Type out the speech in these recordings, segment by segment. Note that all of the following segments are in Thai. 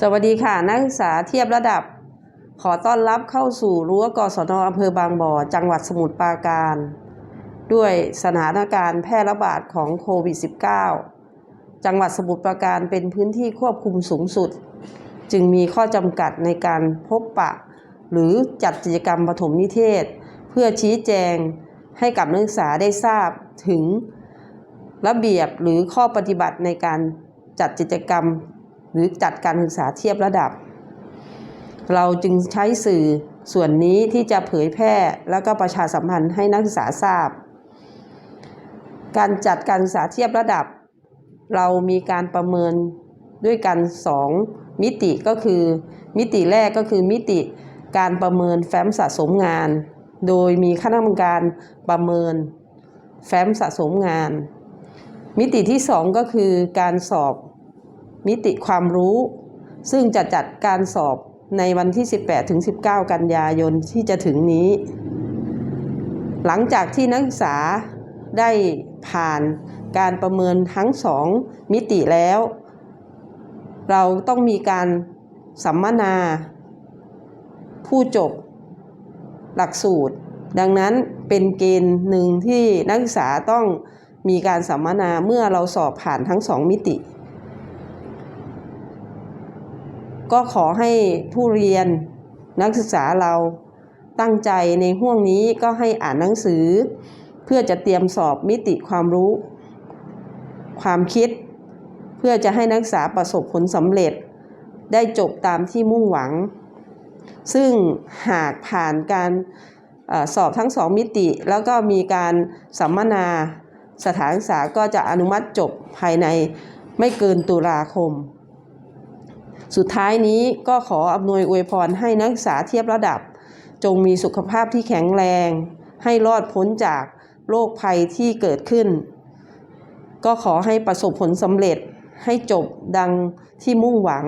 สวัสดีค่ะ นักศึกษาเทียบระดับ ขอต้อนรับเข้าสู่รั้วกศนอำเภอบางบ่อ จังหวัดสมุทรปราการ ด้วยสถานการณ์แพร่ระบาดของโควิด -19 จังหวัดสมุทรปราการเป็นพื้นที่ควบคุมสูงสุด จึงมีข้อจำกัดในการพบปะ หรือจัดกิจกรรมปฐมนิเทศ เพื่อชี้แจงให้กับนักศึกษาได้ทราบถึงระเบียบหรือข้อปฏิบัติในการจัดกิจกรรม หรือจัดการศึกษาเทียบระดับ เราจึงใช้สื่อส่วนนี้ที่จะเผยแพร่แล้วก็ประชาสัมพันธ์ให้นักศึกษาทราบ การจัดการศึกษาเทียบระดับ เรามีการประเมินด้วยกันสองมิติก็คือ มิติแรกก็คือมิติการประเมินแฟ้มสะสมงาน โดยมีคณะกรรมการประเมินแฟ้มสะสมงาน มิติที่สองก็คือการสอบ มิติความรู้ ซึ่งจะจัดการสอบในวันที่ 18ถึง19 กันยายนที่จะถึงนี้ หลังจากที่นักศึกษาได้ผ่านการประเมินทั้งสองมิติแล้ว เราต้องมีการสัมมนา ผู้จบ หลักสูตร ดังนั้นเป็นเกณฑ์หนึ่งที่นักศึกษาต้องมีการสัมมนาเมื่อเราสอบผ่านทั้งสองมิติ ก็ขอให้ผู้เรียนนักศึกษาเราตั้งใจในห่วงนี้ก็ให้อ่านหนังสือ เพื่อจะเตรียมสอบมิติความรู้ ความคิด เพื่อจะให้นักศึกษาประสบผลสำเร็จ ได้จบตามที่มุ่งหวัง ซึ่งหากผ่านการอสอบทั้งสองมิติ แล้วก็มีการสัมมนาสถานศึกษาก็จะอนุมัติจบภายในไม่เกินตุลาคม สุดท้ายนี้ก็ขออำนวยอวยพรให้นักศึกษาเทียบระดับ จงมีสุขภาพที่แข็งแรง ให้รอดพ้นจากโรคภัยที่เกิดขึ้น ก็ขอให้ประสบผลสำเร็จให้จบดังที่มุ่งหวัง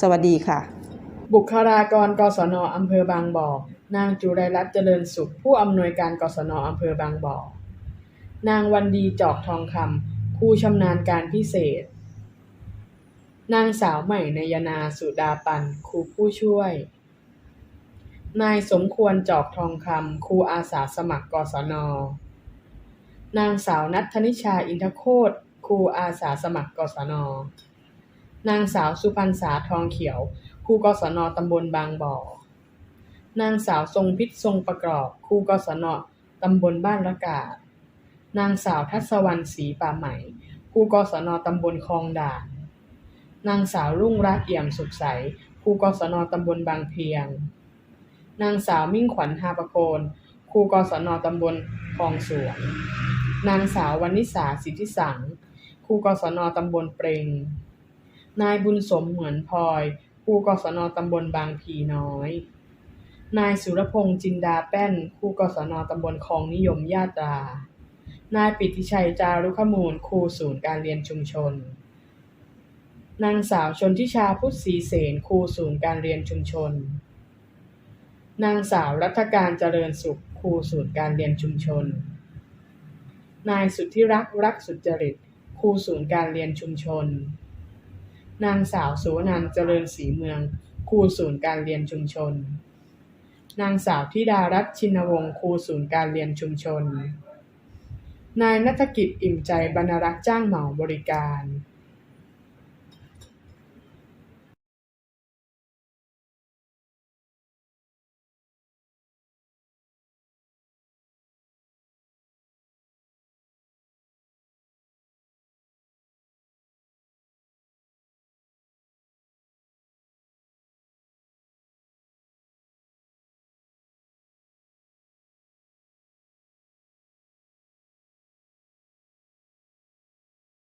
สวัสดีค่ะ บุคลากรกศนอำเภอบางบ่อนางจุไรรัตน์เจริญสุข ผู้อำนวยการกศนอำเภอบางบ่อนางวันดีจอกทองคำผู้ชำนาญการพิเศษ นางสาวใหม่นยนาสุดาปันครูผู้ช่วย นายสมควรจอกทองคำครูอาสาสมัครกศน นางสาวนัทธนิชาอินทโคตครูอาสาสมัครกศน นางสาวสุพรรณษาทองเขียวครูกศนตำบลบางบ่อ นางสาวทรงพิษทรงประกอบครูกศนตำบลบ้านละกาดนางสาวทัศวรรณศรีป่าใหม่ครูกศนตำบลคลองด่าน นางสาวรุ่งรัตเอี่ยมสุขใสครูกศนตำบลบางเพียง นางสาวมิ่งขวัญฮาประโคนครูกศนตำบลคลองสวน นางสาววนิสาสิทธิสังครูกศนตำบลเปรงนายบุญสมเหมือนพลอยครูกศนตำบลบางพีน้อย นายสุรพงษ์จินดาแป้นครูกศนตำบลคลองนิยมญาตรา นายปิติชัยจารุขมูลครูศูนย์การเรียนชุมชน นางสาวชนทิชาพุทธศรีเสนครูศูนย์การเรียนชุมชน นางสาวรัฐการเจริญสุขครูศูนย์การเรียนชุมชน นายสุทธิรักษ์รักสุจริตครูศูนย์การเรียนชุมชน นางสาวสุวนันเจริญศรีเมืองครูศูนย์การเรียนชุมชน นางสาวธิดารัตน์ชินวงศ์ครูศูนย์การเรียนชุมชน นายนัฐกิจอิ่มใจบรรรักษ์จ้างเหมาบริการ